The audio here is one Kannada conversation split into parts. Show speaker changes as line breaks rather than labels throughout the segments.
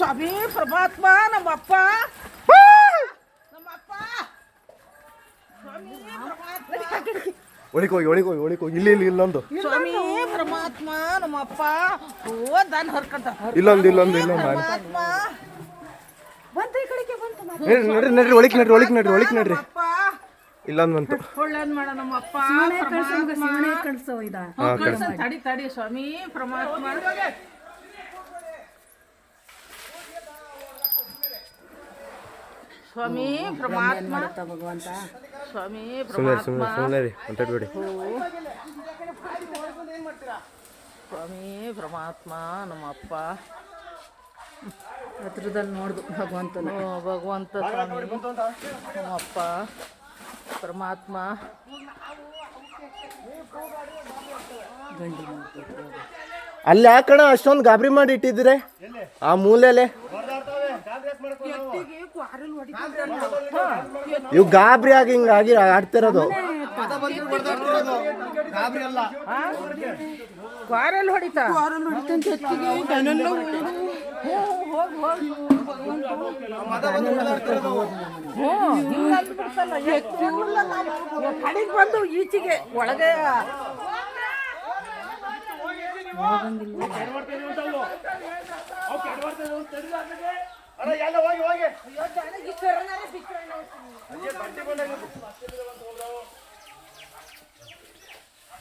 ಸ್ವಾಮಿ ಪರಮಾತ್ಮ ನಮ್ಮಪ್ಪ. ನಮ್ಮಪ್ಪ.
ಒಳಿಕೋಗಿ ಒಳಿಕೋಗಿ ಒಳಿಕೋಗಿ. ಇಲ್ಲಿ ಇಲ್ಲಿ ಇಲ್ಲೊಂದು
ಸ್ವಾಮಿ ಪರಮಾತ್ಮ ನಮ್ಮಪ್ಪ. ಓ ದಾನ ಹರ್ಕಂತ.
ಇಲ್ಲೊಂದು ಇಲ್ಲೊಂದು ಇಲ್ಲೊಂದು.
ಪರಮಾತ್ಮ.
ಬಂತು ಈ ಕಡೆಗೆ ಬಂತು.
ನಡ್ರಿ ನಡ್ರಿ ನಡ್ರಿ ಒಳಿಕ್ ನಡ್ರಿ ಒಳಿಕ್ ನಡ್ರಿ ಒಳಿಕ್ ನಡ್ರಿ. ಇಲ್ಲೊಂದು ಬಂತು
ಒಳ್ಳೇದ್ ಮಾಡ ನಮ್ಮಪ್ಪ
ಶಿವನೇ ಕಳ್ಸೋ. ಇದ
ತಡಿ ತಡಿ ಸ್ವಾಮಿ ಪರಮಾತ್ಮ. ಸ್ವಾಮಿ ಪರಮಾತ್ಮ.
ಮಾಡುತ್ತ ಭಗವಂತ?
ಸ್ವಾಮಿ
ಸುಮ್ಮನೆ
ಪರಮಾತ್ಮ.
ಸುಮ್ಮನೆ ಸುಮ್ಮನೆ ರೀ ಹೊಂಟಾಡ್ಬೇಡಿ
ಸ್ವಾಮಿ ಪರಮಾತ್ಮ ನಮ್ಮಪ್ಪ
ಹತ್ರದಲ್ಲಿ ನೋಡ್ದು ಭಗವಂತನ.
ಭಗವಂತ ಸ್ವಾಮಿ ನಮ್ಮಪ್ಪ ಪರಮಾತ್ಮ.
ಅಲ್ಲಿ ಯಾಕಣ ಅಷ್ಟೊಂದು ಗಾಬರಿ ಮಾಡಿ ಇಟ್ಟಿದ್ರೆ ಆ ಮೂಲೆಲೆ? ಇವು ಗಾಬರಿ ಆಗಿ ಹಿಂಗಾಗಿ ಆಡ್ತಿರೋದು
ಕ್ವಾರಲ್ ಹೊಡಿತಾ ಕ್ವಾರಲ್ ಹೊಡಿತಂತ ಹೆಚ್ಚಿಗೆ ಕೈನೆಲ್ಲ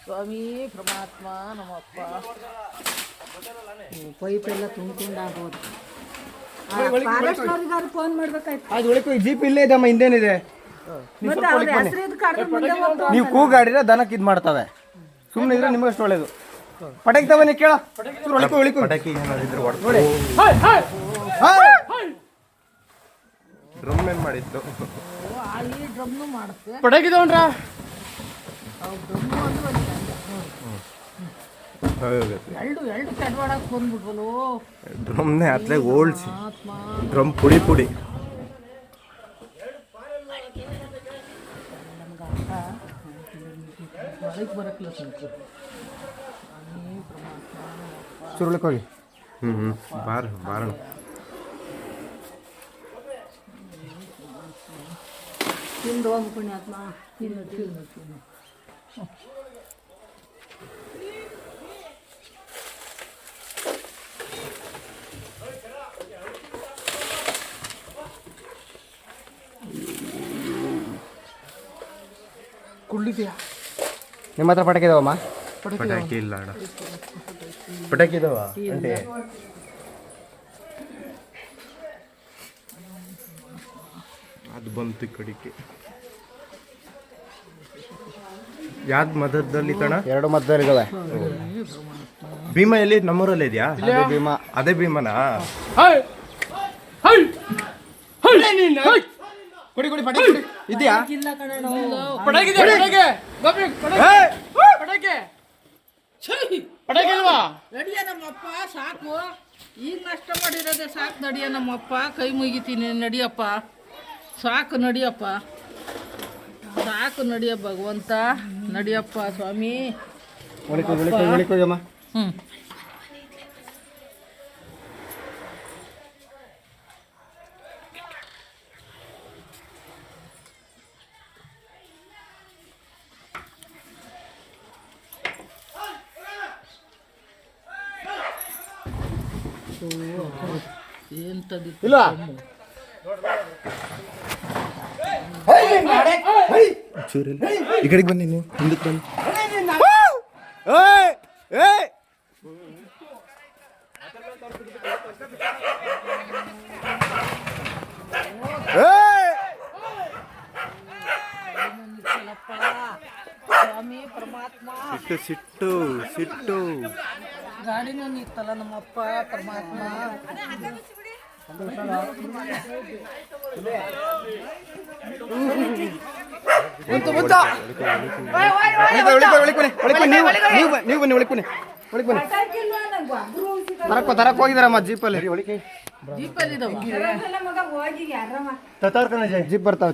ಸ್ವಾಮಿ ಪರಮಾತ್ಮ ನಮ್ಮಪ್ಪ.
ಪೈಪ್ ಎಲ್ಲ ತುಂಬ್ಕೊಂಡು ಆಗೋದು ಫಾರೆಸ್ಟ್ನವ್ರಿಗಾರು ಫೋನ್ ಮಾಡ್ಬೇಕಾಯ್ತು.
ಅದು ಒಳಗೆ ಜೀಪ್ ಇಲ್ಲೇ ಇದಮ್ಮ ಹಿಂದೇನಿದೆ.
ಮತ್ತೆ ಅವ್ರ ಹೆಸರು ಇದು ಕಡ್ದು ಮುಂದೆ ಹೋಗ್ತು
ನೀವು ಕೂಗಾಡಿದ್ರೆ ದನಕ್ಕೆ ಇದು ಮಾಡ್ತವೆ. ಸುಮ್ಮನೆ ಇದ್ರೆ ನಿಮಗಷ್ಟು ಒಳ್ಳೇದು. ಪಟಾಕಿ ತವನಿ ಕೇಳ. ಒಳಿಕು ಒಳಿಕು ಪಟಾಕಿ ನೋಡಿ ಡ್ರಮ್ ಏನ್ ಮಾಡಿತ್ತು
ಡ್ರಮ್ನು ಮಾಡುತ್ತೆ. ಎರಡು ಎರಡು ಕೆಡವಾಡಕ್
ಡ್ರಮ್ನೇ ಅತ್ಲಾಗ ಓಲ್ಸಿ
ಆತ್ಮ.
ಡ್ರಮ್ ಪುಡಿ ಪುಡಿ.
ಒಳಗೆ ಬರಕ್ಲ ಸಂತು
ಸುರುಳಕ್ಕೆ ಹೋಗಿ ಹ್ಞೂ ಹ್ಞೂ ಬಾರ ಬಾರಣ.
ತಿಂದು ಹೋಗು ಪುಣ್ಯಾತ್ಮ.
ತಿನ್ನು ತಿನ್ನು ತಿನ್ನು. ಕುಳ್ಳಿದ್ಯಾ?
ನಿಮ್ಮ ಹತ್ರ ಪಟಾಕಿ ಇದಾವಮ್ಮ? ಪಟಾಕಿ ಇಲ್ಲ ಅಣ್ಣ. ಪಟಾಕಿ ಇದಾವ? ಅದು ಬಂತು ಕಡಿಕೆ. ಯಾವ್ದು ಮದದಲ್ಲಿ ಕಣ? ಎರಡು ಮದ್ದಲ್ಲಿ ಭೀಮಾ ಎಲ್ಲಿ? ನಮ್ಮೂರಲ್ಲಿ ಇದೆಯಾ? ಭೀಮಾ. ಅದೇ ಭೀಮನಾ? ಕೊಡಿ ಕೊಡಿ ಪಟಾಕಿ ಕೊಡಿ. ಇದೆಯಾ?
ಇಲ್ಲ ಕಣ
ನಡಿಯ ನಮ್ಮಪ್ಪ ಸಾಕು. ಈಗ ನಷ್ಟ ಮಾಡಿರೋದೆ ಸಾಕು ನಡಿಯ ನಮ್ಮಪ್ಪ. ಕೈ ಮುಗಿತೀನಿ ನಡಿಯಪ್ಪ. ಸಾಕು ನಡಿಯಪ್ಪ. ಸಾಕು ನಡಿಯ ಭಗವಂತ. ನಡಿಯಪ್ಪ ಸ್ವಾಮಿ. ಹ್ಞೂ ಎಂತದಿ
ಇಲ್ಲ. ಈ ಬನ್ನಿ ನೀವು ಹಿಂದಕ್ಕೆ ಬನ್ನಿ ಸಿಟ್ಟು ಸಿಟ್ಟು ಸಿಟ್ಟು.
ಗಾಡಿನೂ ನಿತ್ತಲ್ಲ ನಮ್ಮಪ್ಪ ಪರಮಾತ್ಮ.
ಒಳಿಕೋ, ಒಳಿಕೋ, ನೀವು ನೀವು ಬನ್ನಿ, ಒಳಿಕ್ ಬನ್ನಿ ಒಳಿಕ್ ಬನ್ನಿ. ತರಕ್ ತರಕ್ ಹೋಗಿದಾರಮ್ಮ ಜೀಪಲ್ಲಿ.
ಒಳಕ್ಕೆ
ಜೀಪ್ ಬರ್ತಾವ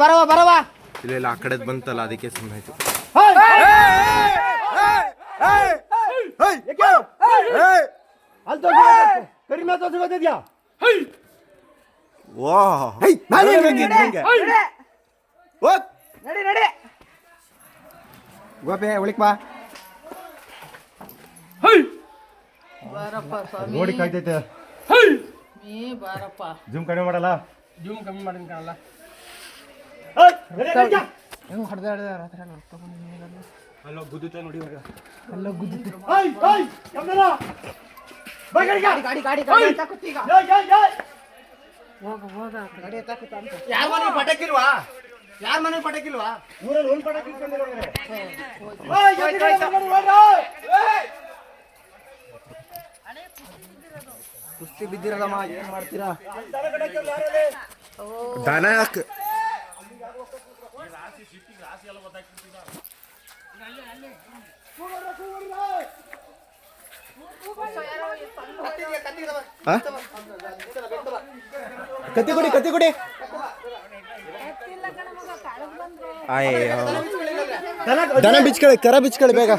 ಬರವಾ ಬರವಾ. ಇಲ್ಲ ಇಲ್ಲ ಆ ಕಡೆದ್ ಬಂತಲ್ಲ ಅದಕ್ಕೆ ಸುಮ್ಮನೆ ಕಡಿಮೆ ತೋರ್ಸ್ಕೊತಿದ್ಯಾ?
ವಾ.
ಹೈ ನಾನು ಹೆಂಗೆ ಓ
ನಡಿ. ನಡಿ
ಗೋಪಿ ಉಳಿಕ್ ಬಾ.
ಬಾರಪ್ಪ ಸ್ವಾಮಿ.
ನೋಡಿ ಕಾಯ್ತೈತೆ.
ನೀ ಬಾರಪ್ಪ.
ಜೂಮ್ ಕಡಿಮೆ ಮಾಡಲ್ಲ.
ಜೂಮ್ ಕಮ್ಮಿ ಮಾಡಿನ ಕಾಣಲ್ಲ.
ಅಲ್ಲೋ ಗುದ್ದುತ್ತೆ ನೋಡಿ ಇವಾಗ.
ಯಾರ ಮನೆ ಪಟಾಕಿಲ್ವಾ? ಯಾರ ಮನೆ ಪಟಕಿಲ್ವಾ?
ಊರಲ್ಲಿ ಒಂದು ಪಟಾಕಿ ಇಟ್ಕೊಂಡಿರೋಂಗೆ.
ಕುಸ್ತಿ ಬಿದ್ದಿರದಮ್ಮ ಏನ್ ಮಾಡ್ತೀರಾ?
ದನ ಯಾಕೆ ಆ? ಕತ್ತಿ ಕೊಡಿ ಕತ್ತಿ ಕೊಡಿ. ಅಯ್ಯೋ. ದನ ಬಿಚ್ಕೊಳ್ಳಿ ಕರ ಬಿಚ್ಕೊಳ್ಳಿ ಬೇಗ.